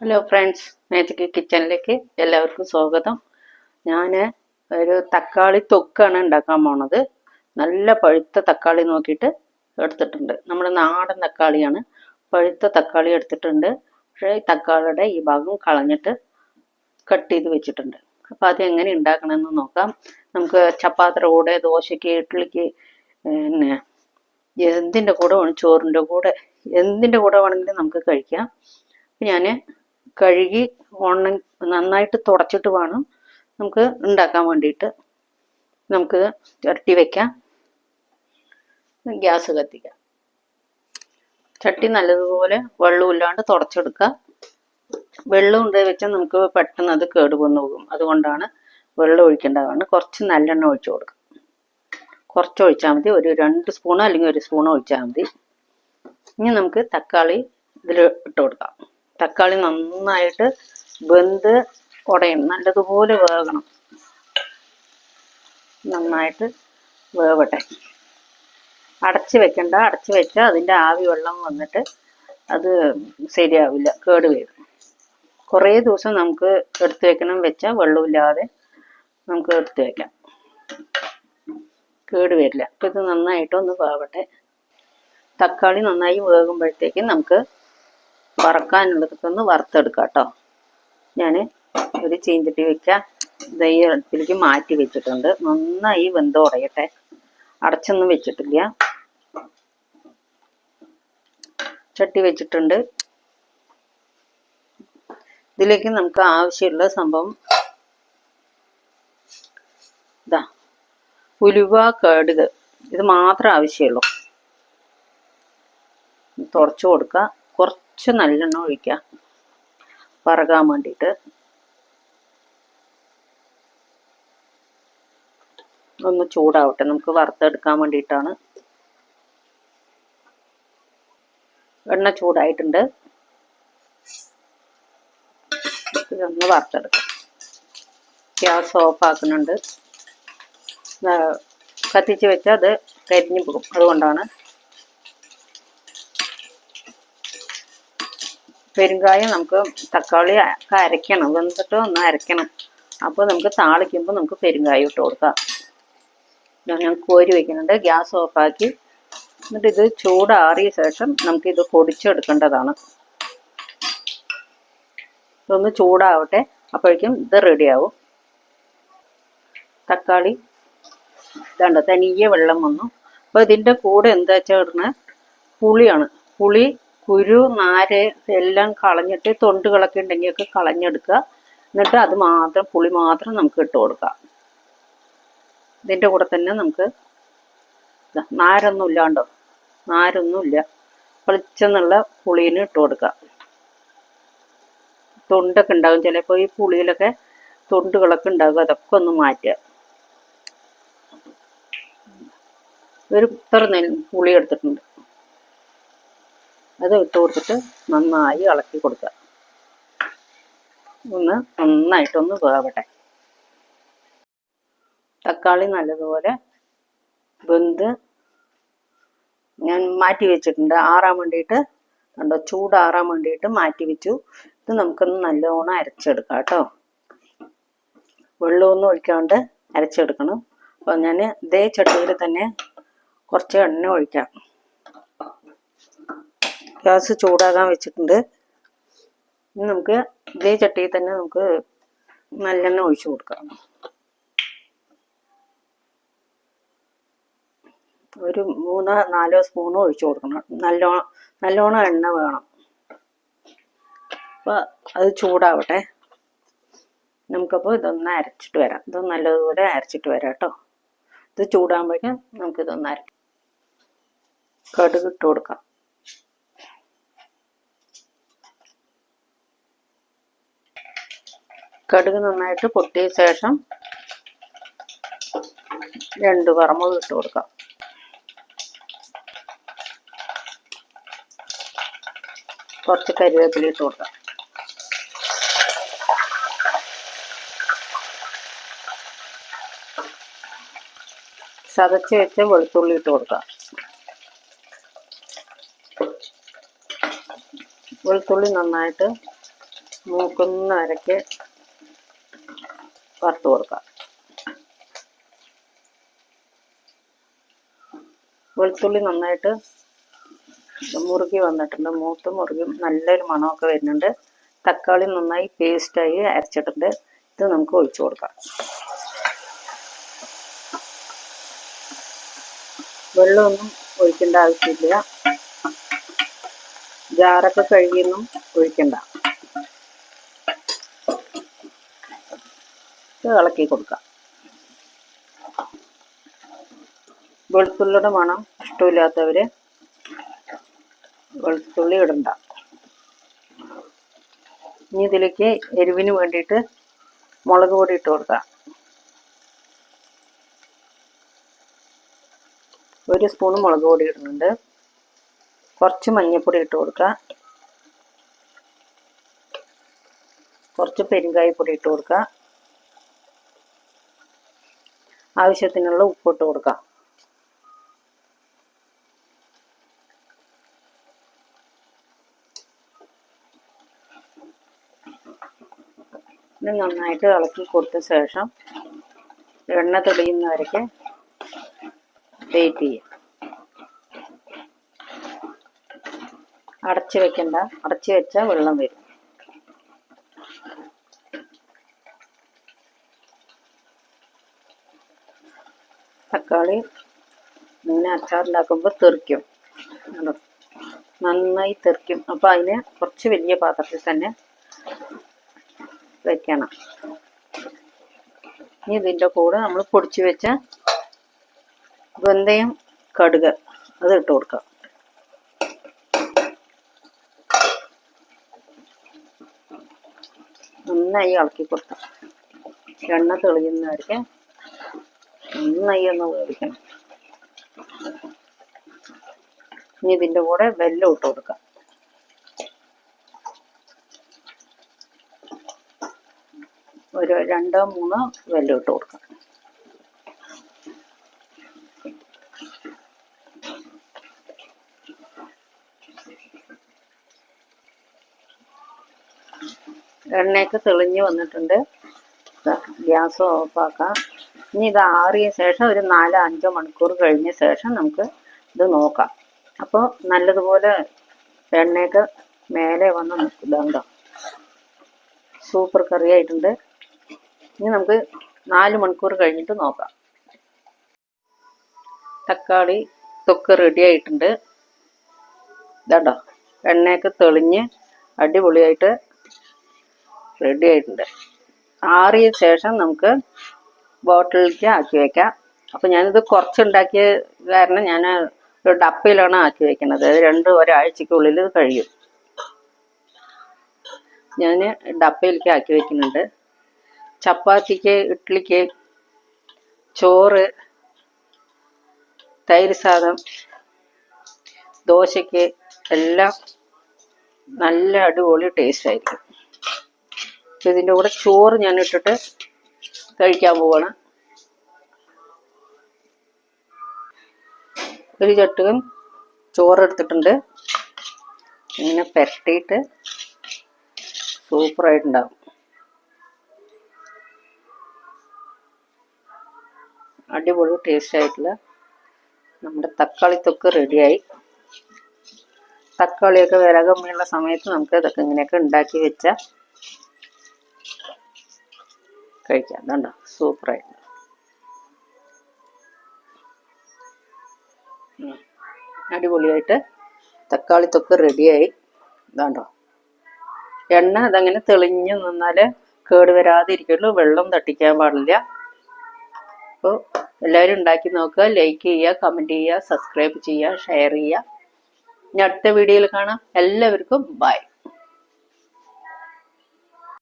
Hello friends magic കിച്ചണിലേക്ക് എല്ലാവർക്കും സ്വാഗതം. ഞാൻ ഒരു തക്കാളി തൊക്കാണ് ഉണ്ടാക്കാൻ പോണത്. നല്ല പഴുത്ത തക്കാളി നോക്കിയിട്ട് എടുത്തിട്ടുണ്ട്. നമ്മുടെ നാടൻ തക്കാളിയാണ്. പഴുത്ത തക്കാളി എടുത്തിട്ടുണ്ട്. പക്ഷേ തക്കാളിയുടെ ഈ ഭാഗം കളഞ്ഞിട്ട് കട്ട് ചെയ്ത് വെച്ചിട്ടുണ്ട്. അപ്പോൾ അത് എങ്ങനെ ഉണ്ടാക്കണമെന്ന് നോക്കാം. നമുക്ക് ചപ്പാത്തിയുടെ കൂടെ ദോശയ്ക്ക് ഇഡ്ഡലിക്ക് പിന്നെ എന്തിന്റെ കൂടെ വേണം ചോറിന്റെ കൂടെ എന്തിന്റെ കൂടെ വേണമെങ്കിലും നമുക്ക് കഴിക്കാം. ഞാൻ കഴുകി ഉണ നന്നായിട്ട് തുടച്ചിട്ട് വേണം നമുക്ക് ഉണ്ടാക്കാൻ വേണ്ടിയിട്ട്. നമുക്ക് ചട്ടി വെക്കാം. ഗ്യാസ് കത്തിക്കാം. ചട്ടി നല്ലതുപോലെ വെള്ളമില്ലാണ്ട് തുടച്ചെടുക്കുക. വെള്ളം ഉണ്ട് വെച്ചാൽ നമുക്ക് പെട്ടെന്ന് അത് കേടുവന്നു പോകും. അതുകൊണ്ടാണ് വെള്ളം ഒഴിക്കേണ്ടതാണ്. കുറച്ച് നല്ലെണ്ണ ഒഴിച്ചു കൊടുക്കുക കുറച്ച് ഒഴിച്ചാൽ മതി. ഒരു രണ്ട് സ്പൂണോ അല്ലെങ്കിൽ ഒരു സ്പൂണോ ഒഴിച്ചാൽ മതി. ഇനി നമുക്ക് തക്കാളി ഇതിൽ ഇട്ട് കൊടുക്കാം. തക്കാളി നന്നായിട്ട് വെന്ത് ഉടയണം നല്ലതുപോലെ വേകണം. നന്നായിട്ട് വേവട്ടെ. അടച്ച് വെക്കണ്ട. അടച്ച് വെച്ചാൽ അതിന്റെ ആവി വെള്ളം വന്നിട്ട് അത് ശരിയാവില്ല. കേട് വരും. കുറേ ദിവസം നമുക്ക് എടുത്ത് വെക്കണം. വെച്ചാൽ വെള്ളമില്ലാതെ നമുക്ക് എടുത്ത് വെക്കാം. കേട് വരില്ല. അപ്പം ഇത് നന്നായിട്ടൊന്ന് വേവട്ടെ. തക്കാളി നന്നായി വേകുമ്പോഴത്തേക്കും നമുക്ക് വറക്കാനുള്ളതൊക്കെ ഒന്ന് വറുത്തെടുക്കാം കേട്ടോ. ഞാൻ ഒരു ചീഞ്ചട്ടി വെക്കുക ദൈ അടുപ്പിലേക്ക് മാറ്റി വെച്ചിട്ടുണ്ട്. നന്നായി വെന്ത് ഉടയട്ടെ. അടച്ചൊന്നും വെച്ചിട്ടില്ല. ചട്ടി വെച്ചിട്ടുണ്ട്. ഇതിലേക്ക് നമുക്ക് ആവശ്യമുള്ള സംഭവം ഇതാ ഉലുവ കേടുക ഇത് മാത്രം ആവശ്യമുള്ളൂ. തുറച്ചു കൊടുക്കുക കുറച്ച് നല്ലെണ്ണ ഒഴിക്കുക വറകാൻ വേണ്ടിയിട്ട്. ഒന്ന് ചൂടാവട്ടെ. നമുക്ക് വറുത്തെടുക്കാൻ വേണ്ടിയിട്ടാണ്. എണ്ണ ചൂടായിട്ടുണ്ട്. ഇതൊന്ന് വറുത്തെടുക്കാം. ഗ്യാസ് ഓഫ് ആക്കുന്നുണ്ട്. കത്തിച്ച് വെച്ചാൽ അത് കരിഞ്ഞു പോകും. അതുകൊണ്ടാണ് പെരുങ്കായം നമുക്ക് തക്കാളി ഒക്കെ അരയ്ക്കണം. വെന്തിട്ട് ഒന്ന് അരയ്ക്കണം. അപ്പോൾ നമുക്ക് താളിക്കുമ്പോൾ നമുക്ക് പെരുങ്കായം ഇട്ട് കൊടുക്കാം. ഞാൻ കോരി വയ്ക്കുന്നുണ്ട് ഗ്യാസ് ഓഫാക്കി എന്നിട്ട് ഇത് ചൂടാറിയ ശേഷം നമുക്കിത് പൊടിച്ചെടുക്കേണ്ടതാണ്. ഇതൊന്ന് ചൂടാവട്ടെ. അപ്പോഴേക്കും ഇത് റെഡിയാവും തക്കാളി. ഇതാണ്ട് തനിയെ വെള്ളം വന്നു. അപ്പോൾ ഇതിന്റെ കൂടെ എന്താ വെച്ചാൽ ഇടുന്നത് പുളിയാണ്. പുളി കുരു നാര് എല്ലാം കളഞ്ഞിട്ട് തൊണ്ടുകളൊക്കെ ഉണ്ടെങ്കിലൊക്കെ കളഞ്ഞെടുക്കുക. എന്നിട്ട് അത് മാത്രം പുളി മാത്രം നമുക്ക് ഇട്ട് കൊടുക്കാം ഇതിന്റെ കൂടെ തന്നെ നമുക്ക് നാരൊന്നും ഇല്ലാണ്ടോ? നാരൊന്നും ഇല്ല. വെളിച്ചെന്നുള്ള പുളീന് ഇട്ട് കൊടുക്കാം തൊണ്ടൊക്കെ ഉണ്ടാകും. ചിലപ്പോൾ ഈ പുളിയിലൊക്കെ തൊണ്ടുകളൊക്കെ ഉണ്ടാകും. അതൊക്കെ ഒന്ന് മാറ്റുക. ഒരു ഇത്ര നെൽ പുളി എടുത്തിട്ടുണ്ട്. അത് ഇട്ട് കൊടുത്തിട്ട് നന്നായി ഇളക്കി കൊടുക്കുക. ഒന്ന് നന്നായിട്ടൊന്ന് വേവട്ടെ. തക്കാളി നല്ലതുപോലെ വെന്ത് ഞാൻ മാറ്റി വെച്ചിട്ടുണ്ട്. ആറാൻ വേണ്ടിയിട്ട് കണ്ടോ? ചൂടാറാൻ വേണ്ടിയിട്ട് മാറ്റി വെച്ചു. ഇത് നമുക്കൊന്ന് നല്ലോണം അരച്ചെടുക്കാം കേട്ടോ. വെള്ളമൊന്നും ഒഴിക്കാണ്ട് അരച്ചെടുക്കണം. അപ്പോൾ ഞാൻ ഇതേ ചട്ടിയിൽ തന്നെ കുറച്ച് എണ്ണ ഒഴിക്കാം. ഗ്യാസ് ചൂടാകാൻ വെച്ചിട്ടുണ്ട്. ഇനി നമുക്ക് ഇതേ ചട്ടിയിൽ തന്നെ നമുക്ക് നല്ലെണ്ണ ഒഴിച്ചു കൊടുക്കാം. ഒരു മൂന്നോ നാലോ സ്പൂണോ ഒഴിച്ചു കൊടുക്കണം. നല്ലോണം നല്ലോണം എണ്ണ വേണം. അപ്പോൾ അത് ചൂടാവട്ടെ. നമുക്കപ്പോൾ ഇതൊന്ന് അരച്ചിട്ട് വരാം. ഇത് നല്ലതുപോലെ അരച്ചിട്ട് വരാം കേട്ടോ. ഇത് ചൂടാകുമ്പോഴേക്കും നമുക്കിതൊന്ന് അര കടുക് ഇട്ട് കൊടുക്കാം. കടുക് നന്നായിട്ട് പൊട്ടിയ ശേഷം രണ്ട് വറമുളക് ഇട്ട് കൊടുക്കാം. കുറച്ച് കരിവേപ്പില ഇട്ട് കൊടുക്കാം. ചതച്ച് വെച്ച് വെളുത്തുള്ളി ഇട്ട് കൊടുക്കാം. വെളുത്തുള്ളി നന്നായിട്ട് മൂക്കുന്ന അരക്ക് വറുത്ത് കൊടുക്കാം. വെളുത്തുള്ളി നന്നായിട്ട് മുറുകി വന്നിട്ടുണ്ട്. മൂത്ത് മുറുകി നല്ലൊരു മണമൊക്കെ വരുന്നുണ്ട്. തക്കാളി നന്നായി പേസ്റ്റായി അരച്ചിട്ടുണ്ട്. ഇത് നമുക്ക് ഒഴിച്ചു കൊടുക്കാം. വെള്ളമൊന്നും ഒഴിക്കേണ്ട ആവശ്യമില്ല. ജാറൊക്കെ കഴുകിയൊന്നും ഒഴിക്കണ്ട. ഇളക്കി കൊടുക്കാം. വെളുത്തുള്ളിയുടെ മണം ഇഷ്ടമില്ലാത്തവർ വെളുത്തുള്ളി ഇടണ്ട. ഇനി ഇതിലേക്ക് എരിവിന് വേണ്ടിയിട്ട് മുളക് പൊടി ഇട്ട് കൊടുക്കാം. ഒരു സ്പൂൺ മുളക് പൊടി ഇടുന്നുണ്ട്. കുറച്ച് മഞ്ഞൾപ്പൊടി ഇട്ട് കൊടുക്കുക കുറച്ച് പെരുങ്കായപ്പൊടി ഇട്ട് കൊടുക്കുക ആവശ്യത്തിനുള്ള ഉപ്പിട്ട് കൊടുക്കാം. ഇത് നന്നായിട്ട് ഇളക്കി കൊടുത്ത ശേഷം എണ്ണ തെളിയുന്നവരൊക്കെ വെയിറ്റ് ചെയ്യാം അടച്ചു വെക്കണ്ട. അടച്ചു വെച്ചാൽ വെള്ളം വരും. തക്കാളി ഇങ്ങനെ അച്ചാറുണ്ടാക്കുമ്പോൾ തെറിക്കും? നന്നായി തെറിക്കും. അപ്പോൾ അതിന് കുറച്ച് വലിയ പാത്രത്തിൽ തന്നെ വയ്ക്കണം ഇനി ഇതിന്റെ കൂടെ നമ്മൾ പൊടിച്ച് വെച്ച വെന്തയും കടുക് അത് ഇട്ട് കൊടുക്കാം. നന്നായി ഇളക്കി കൊടുക്കാം. എണ്ണ തെളിയുന്നവർക്ക് നന്നായി ഒന്ന് വേവിക്കണം ഇനി ഇതിന്റെ കൂടെ വെല്ലം ഇട്ട് കൊടുക്കാം. ഒരു രണ്ടോ മൂന്നോ വെല്ലം ഇട്ട് കൊടുക്കാം. എണ്ണയൊക്കെ തെളിഞ്ഞ് വന്നിട്ടുണ്ട്. ഗ്യാസ് ഓഫാക്കാം. ഇനി ഇത് ആറിയ ശേഷം ഒരു നാലോ അഞ്ചോ മണിക്കൂർ കഴിഞ്ഞ ശേഷം നമുക്ക് ഇത് നോക്കാം. അപ്പോൾ നല്ലതുപോലെ എണ്ണയൊക്കെ മേലെ വന്ന് ഇതുണ്ടോ സൂപ്പർ കറി ആയിട്ടുണ്ട്. ഇനി നമുക്ക് നാല് മണിക്കൂർ കഴിഞ്ഞിട്ട് നോക്കാം. തക്കാളി തൊക്ക് റെഡി ആയിട്ടുണ്ട്. ഇതാണ്ടോ? എണ്ണയൊക്കെ തെളിഞ്ഞ് അടിപൊളിയായിട്ട് റെഡി ആയിട്ടുണ്ട്. ആറിയ ശേഷം നമുക്ക് ബോട്ടിലേക്ക് ആക്കി വെക്കാം. അപ്പോൾ ഞാനിത് കുറച്ചുണ്ടാക്കിയ കാരണം ഞാൻ ഒരു ഡപ്പയിലാണ് ആക്കി വെക്കുന്നത്. അത് രണ്ട് ഒരാഴ്ചക്കുള്ളിൽ ഇത് കഴിയും. ഞാൻ ഡപ്പയിലേക്ക് ആക്കി വെക്കുന്നുണ്ട്. ചപ്പാത്തിക്ക് ഇഡ്ഡലിക്ക് ചോറ് തൈര് സാധം ദോശയ്ക്ക് എല്ലാം നല്ല അടിപൊളി ടേസ്റ്റ് ആയിരിക്കും. ഇതിന്റെ കൂടെ ചോറ് ഞാൻ ഇട്ടിട്ട് കഴിക്കാൻ പോവാണ്. ഒരു ചോറ് എടുത്തിട്ടുണ്ട് ഇങ്ങനെ പെരട്ടിയിട്ട് സൂപ്പറായിട്ടുണ്ടാവും. അടിപൊളി ടേസ്റ്റ് ആയിട്ടുള്ള നമ്മുടെ തക്കാളി തൊക്ക് റെഡിയായി. തക്കാളിയൊക്കെ വിലകമ്മിയുള്ള സമയത്ത് നമുക്ക് ഇതൊക്കെ ഇങ്ങനെയൊക്കെ ഉണ്ടാക്കി വെച്ചാൽ കഴിക്കാം. അതുണ്ടോ സൂപ്പറായിട്ട്. അടിപൊളിയായിട്ട് തക്കാളി തൊക്ക് റെഡിയായി ഇതാണ്ടോ എണ്ണ അതങ്ങനെ തെളിഞ്ഞു നിന്നാൽ കേട് വരാതിരിക്കുള്ളൂ. വെള്ളം തട്ടിക്കാൻ പാടില്ല. അപ്പോൾ എല്ലാവരും ഉണ്ടാക്കി നോക്കുക. ലൈക്ക് ചെയ്യുക കമന്റ് ചെയ്യുക സബ്സ്ക്രൈബ് ചെയ്യുക ഷെയർ ചെയ്യുക. ഇനി അടുത്ത വീഡിയോയിൽ കാണാം. എല്ലാവർക്കും ബൈ